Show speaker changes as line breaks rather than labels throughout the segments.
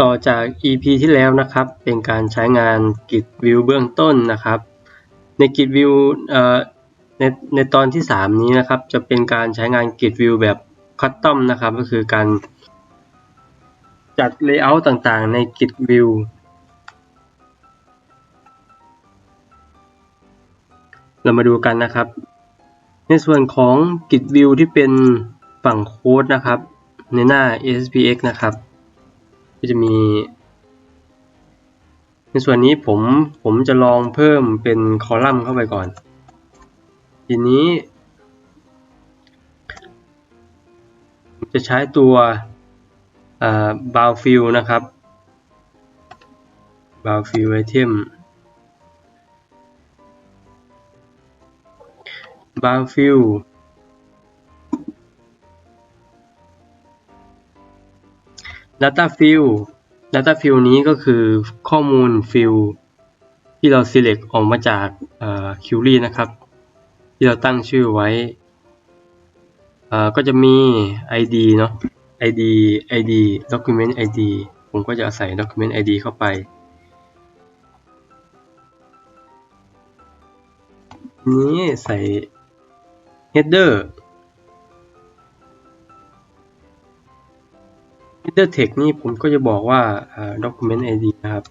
ต่อจาก EP ที่แล้วนะครับ เป็นการใช้งาน Git View เบื้องต้นนะครับ ใน Git View ในในตอนที่ 3 นี้นะครับ จะเป็นการใช้งาน Git View แบบ Custom นะครับ ก็คือการจัด Layout ต่างๆ ใน Git View เรามาดูกันนะครับ ในส่วนของ Git View ที่เป็นฝั่งโค้ดนะครับ ในหน้า ASPX นะครับ ก็จะมี ในส่วนนี้ผมผมจะลองเพิ่มเป็นคอลัมน์เข้าไปก่อน ทีนี้จะใช้ตัวบาวฟิลนะครับบาวฟิลไอเทมบาวฟิล Data Field Data Field นี้ก็คือข้อมูล Field ที่เรา select ออกมาจาก Query นะครับ ที่เราตั้งชื่อไว้ ก็จะมี ID เนาะ ID ID Document ID ผมก็จะใส่ Document ID เข้าไป นี้ใส่ header header text นี่ผมก็จะบอกว่า document id นะครับ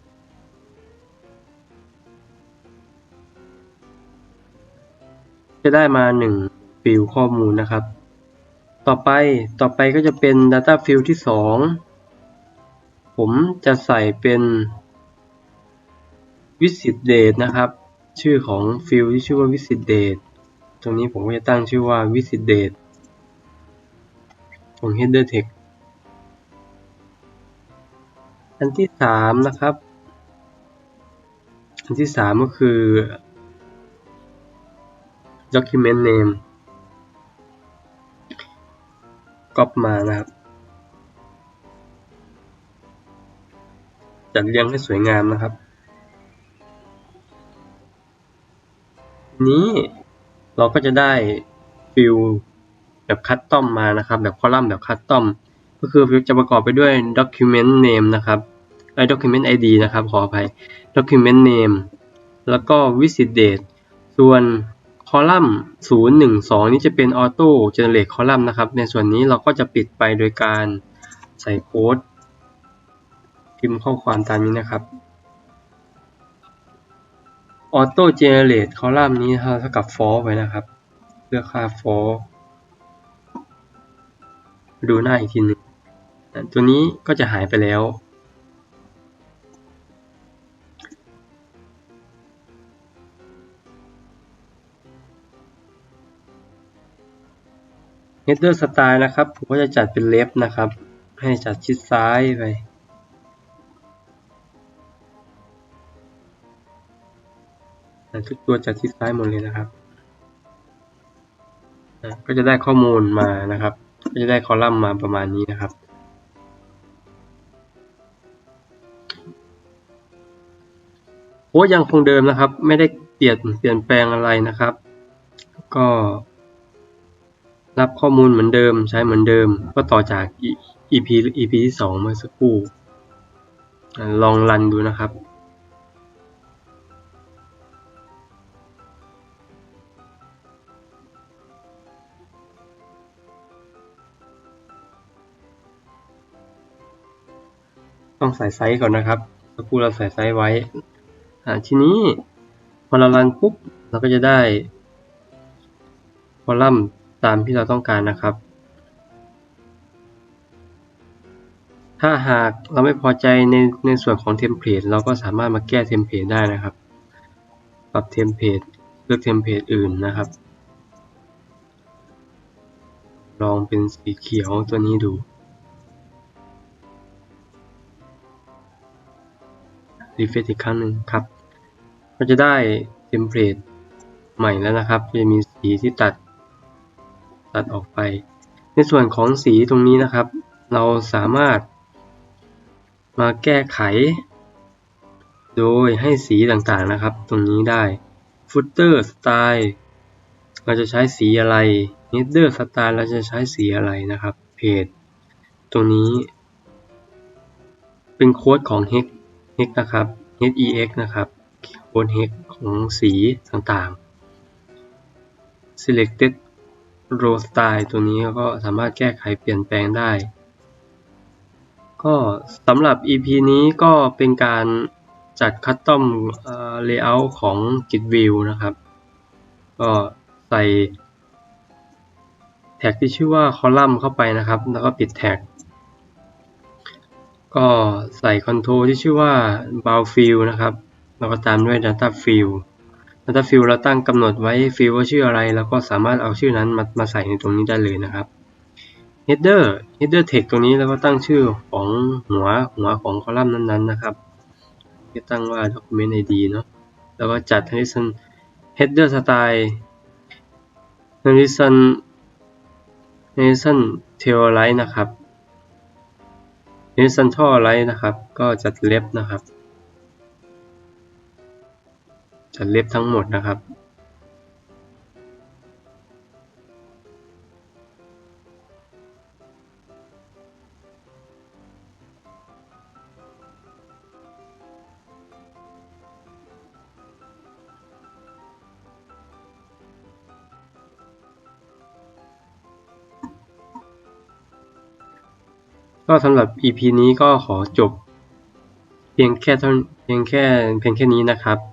จะได้มา1ฟิลข้อมูลนะครับ ต่อไปต่อไปก็จะเป็น data field ที่ 2 ผมจะใส่เป็น visit date นะครับ ชื่อของฟิลที่ชื่อว่า visit date ตรงนี้ผมก็จะตั้งชื่อว่า visit date ของ header text อันที่สามนะครับ อันที่สามก็คือ document name ก๊อปมานะครับ จัดเรียงให้สวยงามนะครับ นี้เราก็จะได้ฟิลแบบคัสตอมมานะครับ แบบคอลัมน์แบบคัสตอมก็คือจะประกอบไปด้วย document name นะครับ ไอ้ document id นะครับขออภัย document name แล้วก็ visit date ส่วนคอลัมน์012 นี้จะเป็น auto generate column นะครับ ในส่วนนี้เราก็จะปิดไปโดยการใส่โค้ดพิมพ์ข้อความตามนี้นะครับ auto generate column นี้เท่ากับ false ไว้นะครับ เลือกค่า false ดูหน้าอีกทีนึง ตัวนี้ก็จะหายไปแล้ว header style นะครับ ผมก็จะจัดเป็น left นะครับ ให้จัดชิดซ้ายไปทุกตัวจัดชิดซ้ายหมดเลยนะครับ ก็จะได้ข้อมูลมานะครับ ก็จะได้คอลัมน์มาประมาณนี้นะครับโอ้ยังคงเดิมนะครับ ไม่ได้เปลี่ยนเปลี่ยนแปลงอะไรนะครับ ก็ รับข้อมูลเหมือนเดิม ใช้เหมือนเดิม ก็ต่อจาก EP EP ที่2เมื่อสักครู่ ลองรันดูนะครับ ต้องใส่ไซส์ก่อนนะครับสักครู่เราใส่ไซส์ไว้ทีนี้พอเรารันปุ๊บเราก็จะได้คอลัมน์ ตามที่เราต้องการนะครับ ถ้าหากเราไม่พอใจในในส่วนของเทมเพลตเราก็สามารถมาแก้เทมเพลตได้นะครับ ปรับเทมเพลตเลือกเทมเพลตอื่นนะครับ ลองเป็นสีเขียวตัวนี้ดู รีเฟรชอีกครั้งหนึ่งครับ ก็จะได้เทมเพลตใหม่แล้วนะครับ จะมีสีที่ตัด ตัดออกไป ในส่วนของสีตรงนี้นะครับ เราสามารถมาแก้ไข โดยให้สีต่างๆนะครับ ตรงนี้ได้ footer style เราจะใช้สีอะไร header style เราจะใช้สีอะไรนะครับเพจตรงนี้ เป็นโค้ดของ hex hex นะครับ hex นะครับโค้ด hex ของสีต่างๆ selected row style ตัวนี้ก็สามารถแก้ไขเปลี่ยนแปลงได้ ก็สำหรับ EP นี้ก็เป็นการจัด custom layout ของ git view นะครับ ก็ใส่แท็กที่ชื่อว่า column เข้าไปนะครับ แล้วก็ปิดแท็ก ก็ใส่ control ที่ชื่อว่า bound field นะครับ แล้วก็ตามด้วย data field data field เราตั้งกำหนดไว้ field ว่าชื่ออะไรแล้วก็สามารถเอาชื่อนั้นมามาใส่ในตรงนี้ได้เลยนะครับ header header text ตรงนี้แล้วก็ตั้งชื่อของหัวหัวของคอลัมน์นั้นๆนะครับที่ตั้งว่า document id เนาะแล้วก็จัด transition header style transition transition tail right นะครับ transition top right นะครับ ก็จัดเล็บนะครับ จัดเล็บทั้งหมดนะครับ ก็สำหรับ EP นี้ก็ขอจบเพียงแค่เท่าเพียงแค่เพียงแค่นี้นะครับ